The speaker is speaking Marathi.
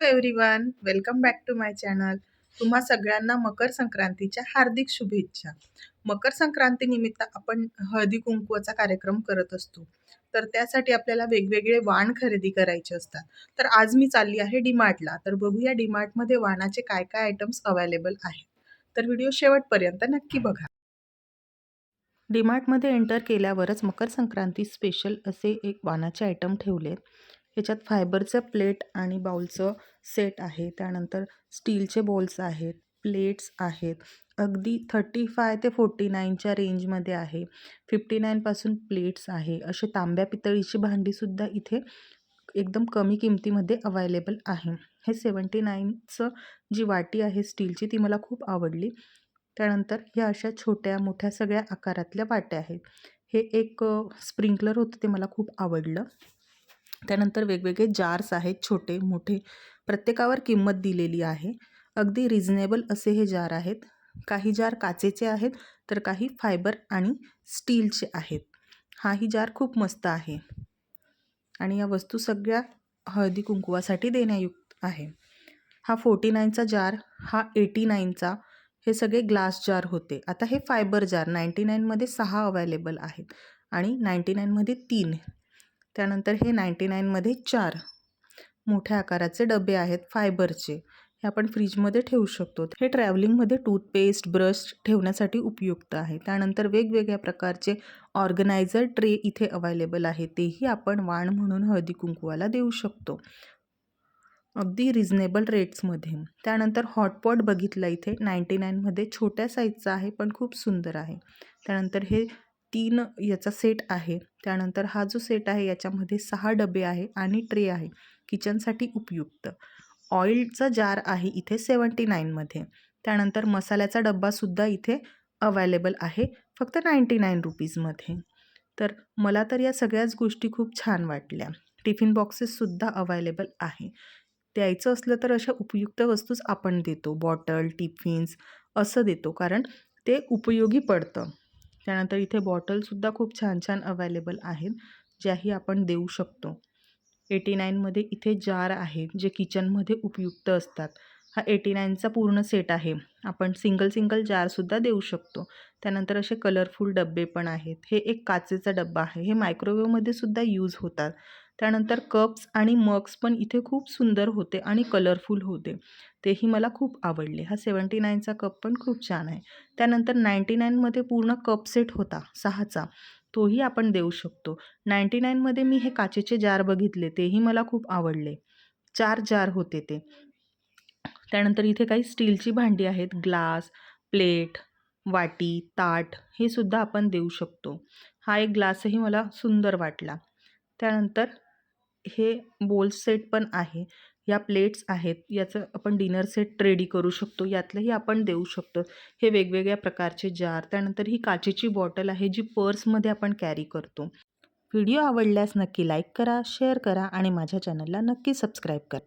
Everyone welcome back to my channel तुम्हा सगळ्यांना मकर संक्रांतीच्या हार्दिक शुभेच्छा. मकर संक्रांतीनिमित्त आपण हळदी कुंकवाचा कार्यक्रम करत असतो. तर त्यासाठी आपल्याला वेगवेगळे वाण खरेदी करायचे असतात. तर आज मी चालली आहे डीमार्टला. तर बघूया डीमार्टमध्ये वाणाचे काय काय आयटम्स अवेलेबल आहेत. तर व्हिडिओ शेवटपर्यंत नक्की बघा. डीमार्टमध्ये एंटर केल्यावरच मकर संक्रांती स्पेशल असे एक वाणाचे आयटम ठेवलेत. ह्याच्यात फायबरचं प्लेट आणि बाउलचं सेट आहे. त्यानंतर स्टीलचे बॉल्स आहेत प्लेट्स आहेत. अगदी थर्टी फाय ते फोर्टी नाईनच्या रेंजमध्ये आहे. फिफ्टी नाईनपासून प्लेट्स आहे. असे तांब्या पितळीची भांडीसुद्धा इथे एकदम कमी किमतीमध्ये अवेलेबल आहे. हे सेवन्टी नाईनचं जी वाटी आहे स्टीलची ती मला खूप आवडली. त्यानंतर ह्या अशा छोट्या मोठ्या सगळ्या आकारातल्या वाट्या आहेत. हे एक स्प्रिंकलर होतं ते मला खूप आवडलं. त्यानंतर वेगवेगळे जार्स आहेत छोटे मोठे. प्रत्येकावर किंमत दिलेली आहे. अगदी रिझनेबल असे हे जार आहेत. काही जार काचेचे आहेत तर काही फायबर आणि स्टीलचे आहेत. हाही जार खूप मस्त आहे. आणि या वस्तू सगळ्या हळदी कुंकुवासाठी देण्यायुक्त आहे. हा फोर्टी नाईनचा जार हा एटी नाईनचा हे सगळे ग्लास जार होते. आता हे फायबर जार नाईंटी नाईनमध्ये सहा अवेलेबल आहेत आणि नाईंटी नाईनमध्ये तीन. त्यानंतर हे नाईंटी नाईनमध्ये चार मोठ्या आकाराचे डबे आहेत फायबरचे. हे आपण फ्रीजमध्ये ठेवू शकतो. हे ट्रॅव्हलिंगमध्ये टूथपेस्ट ब्रश ठेवण्यासाठी उपयुक्त आहे. त्यानंतर वेगवेगळ्या प्रकारचे ऑर्गनायझर ट्रे इथे अवेलेबल आहे तेही आपण वाण म्हणून हळदी कुंकवाला देऊ शकतो. अगदी रिजनेबल रेट्समध्ये. त्यानंतर हॉटपॉट बघितलं इथे. नाईंटी नाईनमध्ये छोट्या साईजचा आहे पण खूप सुंदर आहे. त्यानंतर हे तीन याचा सेट आहे. त्यानंतर हा जो सेट आहे याच्यामध्ये सहा डबे आहे आणि ट्रे आहे. किचनसाठी उपयुक्त. ऑइलचा जार आहे इथे सेवन्टी नाईनमध्ये त्यानंतर मसाल्याचा डब्बासुद्धा इथे अवेलेबल आहे. फक्त नाईंटी नाईन रुपीजमध्ये तर मला तर या सगळ्याच गोष्टी खूप छान वाटल्या. टिफिन बॉक्सेससुद्धा अवेलेबल आहे. द्यायचं असलं तर अशा उपयुक्त वस्तूच आपण देतो. बॉटल टिफिन्स असं देतो कारण ते उपयोगी पडतं. त्यानंतर इथे बॉटलसुद्धा खूप छान छान अवेलेबल आहेत ज्याही आपण देऊ शकतो. एटी नाईनमध्ये इथे जार आहेत जे किचनमध्ये उपयुक्त असतात. हा एटी नाईनचा पूर्ण सेट आहे. आपण सिंगल सिंगल जारसुद्धा देऊ शकतो. त्यानंतर असे कलरफुल डब्बे पण आहेत. हे एक काचेचा डब्बा आहे. हे मायक्रोवेवमध्ये सुद्धा यूज होतात. त्यानंतर कप्स आणि मग्स पण इथे खूप सुंदर होते आणि कलरफुल होते. तेही मला खूप आवडले. हा सेवन्टी नाईनचा कप पण खूप छान आहे. त्यानंतर नाईंटी नाईनमध्ये पूर्ण कप सेट होता सहाचा. तोही आपण देऊ शकतो. नाईंटी नाईनमध्ये मी हे काचेचे जार बघितले तेही मला खूप आवडले. चार जार होते ते. त्यानंतर इथे काही स्टीलची भांडी आहेत. ग्लास प्लेट वाटी ताट हे सुद्धा आपण देऊ शकतो. हा एक ग्लासही मला सुंदर वाटला. त्यानंतर हे बोल सेट पण आहे. या प्लेट्स आहेत. याचं आपण डिनर सेट रेडी करू शकतो. यातलंही आपण देऊ शकतो. हे वेगवेगळ्या प्रकारचे जार त्यानंतर ही काचेची बॉटल आहे जी पर्समध्ये आपण कॅरी करतो. व्हिडिओ आवडल्यास नक्की लाईक करा शेअर करा आणि माझ्या चॅनलला नक्की सबस्क्राईब करा.